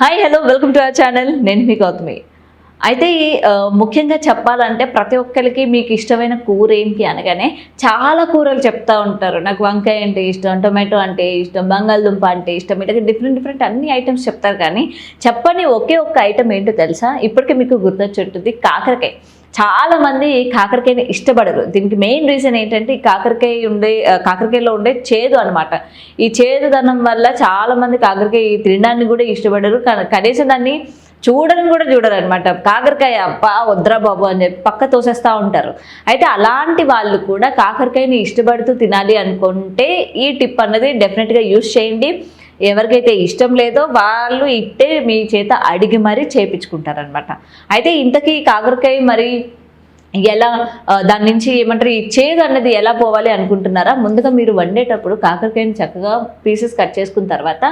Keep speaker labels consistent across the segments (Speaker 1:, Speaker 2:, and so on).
Speaker 1: Hi hello welcome to our channel నేను మీ గౌతమి. అయితే ముఖ్యంగా చెప్పాలంటే ప్రతి ఒక్కరికి మీకు ఇష్టమైన కూర ఏంటి అనగానే చాలా కూరలు చెప్తా ఉంటారు. నాకు వంకాయ అంటే ఇష్టం టొమాటో అంటే ఇష్టం బంగాళదుంప అంటే ఇష్టం ఇట్లా డిఫరెంట్ డిఫరెంట్ అన్ని ఐటమ్స్ చెప్తారు. కానీ చెప్పని ఒకే ఒక్క ఐటమ్ ఏంటో తెలుసా? ఇప్పటికే మీకు గుర్తొచ్చుంటుంది కాకరకాయ. చాలామంది కాకరకాయని ఇష్టపడరు. దీనికి మెయిన్ రీజన్ ఏంటంటే ఈ కాకరకాయ ఉండే కాకరకాయలో ఉండే చేదు అనమాట ఈ చేదుదనం వల్ల చాలామంది కాకరకాయ తినడానికి కూడా ఇష్టపడరు. కనీసం దాన్ని చూడడం కూడా చూడరు అనమాట కాకరకాయ అబ్బా వద్రా బాబు అని చెప్పి పక్క తోసేస్తూ ఉంటారు. అయితే అలాంటి వాళ్ళు కూడా కాకరకాయని ఇష్టపడుతూ తినాలి అనుకుంటే ఈ టిప్ అన్నది డెఫినెట్గా యూస్ చేయండి. ఎవరికైతే ఇష్టం లేదో వాళ్ళు ఇట్టే మీ చేత అడిగి మరీ చేపించుకుంటారనమాట అయితే ఇంతకీ కాకరకాయ మరి ఎలా దాని నుంచి ఏమంటారు ఈ చేదు అన్నది ఎలా పోవాలి అనుకుంటున్నారా? ముందుగా మీరు వండేటప్పుడు కాకరకాయని చక్కగా పీసెస్ కట్ చేసుకున్న తర్వాత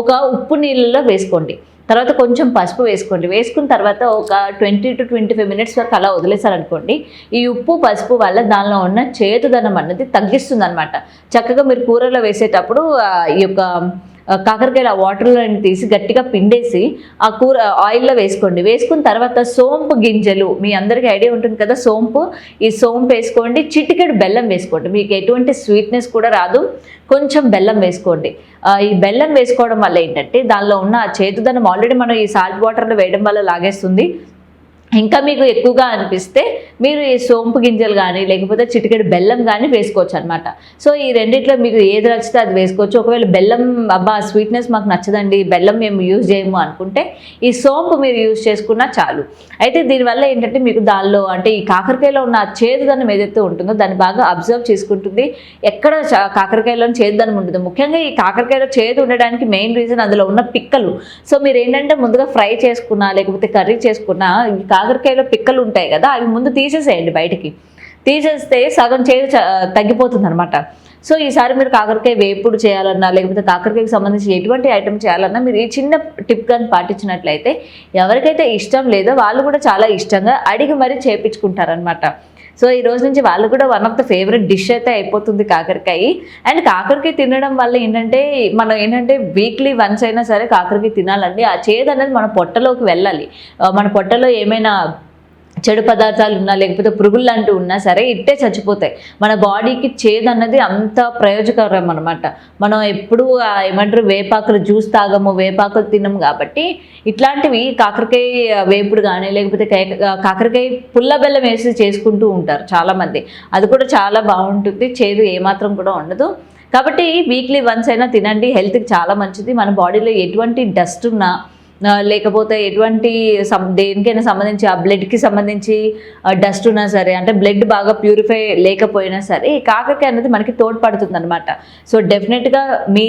Speaker 1: ఒక ఉప్పు నీళ్ళలో వేసుకోండి. తర్వాత కొంచెం పసుపు వేసుకోండి. వేసుకున్న తర్వాత ఒక twenty to twenty five minutes వరకు అలా వదిలేసారనుకోండి ఈ ఉప్పు పసుపు వల్ల దానిలో ఉన్న చేతుదనం అన్నది తగ్గిస్తుంది అనమాట చక్కగా మీరు కూరలో వేసేటప్పుడు ఈ యొక్క కాకరకాయలు ఆ వాటర్లో తీసి గట్టిగా పిండేసి ఆ కూర ఆయిల్లో వేసుకోండి. వేసుకున్న తర్వాత సోంపు గింజలు మీ అందరికీ ఐడియా ఉంటుంది కదా సోంపు. ఈ సోంపు వేసుకోండి. చిటికెడు బెల్లం వేసుకోండి. మీకు ఎటువంటి స్వీట్నెస్ కూడా రాదు. కొంచెం బెల్లం వేసుకోండి. ఈ బెల్లం వేసుకోవడం వల్ల ఏంటంటే దానిలో ఉన్న చేతుదనం ఆల్రెడీ మనం ఈ సాల్ట్ వాటర్లో వేయడం వల్ల లాగేస్తుంది. ఇంకా మీకు ఎక్కువగా అనిపిస్తే మీరు ఈ సోంపు గింజలు కానీ లేకపోతే చిటికెడు బెల్లం కానీ వేసుకోవచ్చు అనమాట సో ఈ రెండిట్లో మీకు ఏది నచ్చితే అది వేసుకోవచ్చు. ఒకవేళ బెల్లం అబ్బా స్వీట్నెస్ మాకు నచ్చదండి బెల్లం మేము యూజ్ చేయము అనుకుంటే ఈ సోంపు మీరు యూజ్ చేసుకున్నా చాలు. అయితే దీనివల్ల ఏంటంటే మీకు దానిలో అంటే ఈ కాకరకాయలో ఉన్న చేదుదనం ఏదైతే ఉంటుందో దాన్ని బాగా అబ్జర్వ్ చేసుకుంటుంది. ఎక్కడ కాకరకాయలో చేదుదనం ఉంటుంది. ముఖ్యంగా ఈ కాకరకాయలో చేదు ఉండడానికి మెయిన్ రీజన్ అందులో ఉన్న పిక్కలు. సో మీరు ఏంటంటే ముందుగా ఫ్రై చేసుకున్నా లేకపోతే కర్రీ చేసుకున్నా కాకరకాయలో పిక్కలు ఉంటాయి కదా అవి ముందు తీసేసేయండి బయటికి. తీసేస్తే సగం చేదు తగ్గిపోతుంది అనమాట సో ఈసారి మీరు కాకరకాయ వేపుడు చేయాలన్నా లేకపోతే కాకరకాయకి సంబంధించి ఎటువంటి ఐటమ్ చేయాలన్నా మీరు ఈ చిన్న టిప్ కానీ పాటించినట్లయితే ఎవరికైతే ఇష్టం లేదో వాళ్ళు కూడా చాలా ఇష్టంగా అడిగి మరీ చేపించుకుంటారనమాట సో ఈ రోజు నుంచి వాళ్ళు కూడా one of the favourite dish అయితే అయిపోతుంది కాకరకాయ. అండ్ కాకరకాయ తినడం వల్ల ఏంటంటే మనం ఏంటంటే వీక్లీ వన్స్ అయినా సరే కాకరకాయ తినాలండి. ఆ చేదు అనేది మన పొట్టలోకి వెళ్ళాలి. మన పొట్టలో ఏమైనా చెడు పదార్థాలు ఉన్నా లేకపోతే పురుగులు లాంటివి ఉన్నా సరే ఇట్టే చచ్చిపోతాయి. మన బాడీకి చేదు అన్నది అంత ప్రయోజకరం అనమాట మనం ఎప్పుడు ఏమంటారు వేపాకులు జ్యూస్ తాగము వేపాకులు తినము కాబట్టి ఇట్లాంటివి కాకరకాయ వేపుడు కానీ లేకపోతే కాకరకాయ పుల్ల బెల్లం వేసి చేసుకుంటూ ఉంటారు చాలామంది. అది కూడా చాలా బాగుంటుంది. చేదు ఏమాత్రం కూడా ఉండదు. కాబట్టి వీక్లీ వన్స్ అయినా తినండి. హెల్త్కి చాలా మంచిది. మన బాడీలో ఎటువంటి డస్ట్ ఉన్నా లేకపోతే ఎటువంటి దేనికైనా సంబంధించి ఆ బ్లడ్కి సంబంధించి డస్ట్ ఉన్నా సరే అంటే బ్లడ్ బాగా ప్యూరిఫై లేకపోయినా సరే ఈ కాకరకాయ అనేది మనకి తోడ్పడుతుంది అనమాట సో డెఫినెట్గా మీ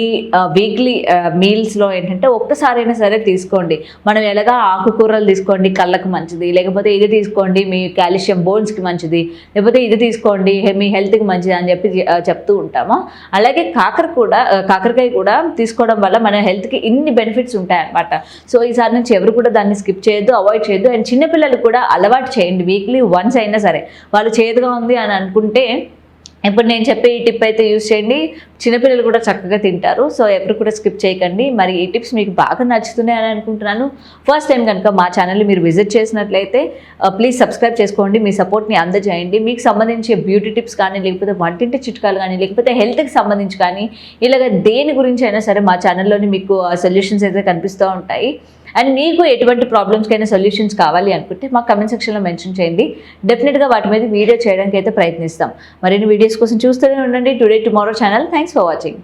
Speaker 1: వీక్లీ మీల్స్లో ఏంటంటే ఒక్కసారైనా సరే తీసుకోండి. మనం ఎలాగా ఆకుకూరలు తీసుకోండి కళ్ళకు మంచిది లేకపోతే ఇది తీసుకోండి మీ కాల్షియం బోన్స్కి మంచిది లేకపోతే ఇది తీసుకోండి మీ హెల్త్కి మంచిది అని చెప్పి చెప్తూ ఉంటాము. అలాగే కాకర కూడా కాకరకాయ కూడా తీసుకోవడం వల్ల మన హెల్త్కి ఇన్ని బెనిఫిట్స్ ఉంటాయన్నమాట. సో ఈసారి నుంచి ఎవరు కూడా దాన్ని స్కిప్ చేయొద్దు అవాయిడ్ చేయొద్దు. అండ్ చిన్నపిల్లలు కూడా అలవాటు చేయండి. వీక్లీ వన్స్ అయినా సరే. వాళ్ళు చేదుగా ఉంది అని అనుకుంటే ఇప్పుడు నేను చెప్పే ఈ టిప్ అయితే యూస్ చేయండి. చిన్నపిల్లలు కూడా చక్కగా తింటారు. సో ఎవరు కూడా స్కిప్ చేయకండి. మరి ఈ టిప్స్ మీకు బాగా నచ్చుతున్నాయి అని అనుకుంటున్నాను. ఫస్ట్ టైం కనుక మా ఛానల్ని మీరు విజిట్ చేసినట్లయితే ప్లీజ్ సబ్స్క్రైబ్ చేసుకోండి. మీ సపోర్ట్ని అందజేయండి. మీకు సంబంధించి బ్యూటీ టిప్స్ కానీ లేకపోతే వంటింటి చిట్కాలు కానీ లేకపోతే హెల్త్కి సంబంధించి కానీ ఇలాగ దేని గురించి అయినా సరే మా ఛానల్లోని మీకు సొల్యూషన్స్ అయితే కనిపిస్తూ ఉంటాయి. అండ్ మీకు ఎటువంటి ప్రాబ్లమ్స్కైనా సొల్యూషన్స్ కావాలి అనుకుంటే మా కమెంట్ సెక్షన్లో మెన్షన్ చేయండి. డెఫినెట్గా వాటి మీద వీడియో చేయడానికి అయితే ప్రయత్నిస్తాం. మరిన్ని వీడియోస్ కోసం చూస్తూనే ఉండండి. Today tomorrow channel thanks for watching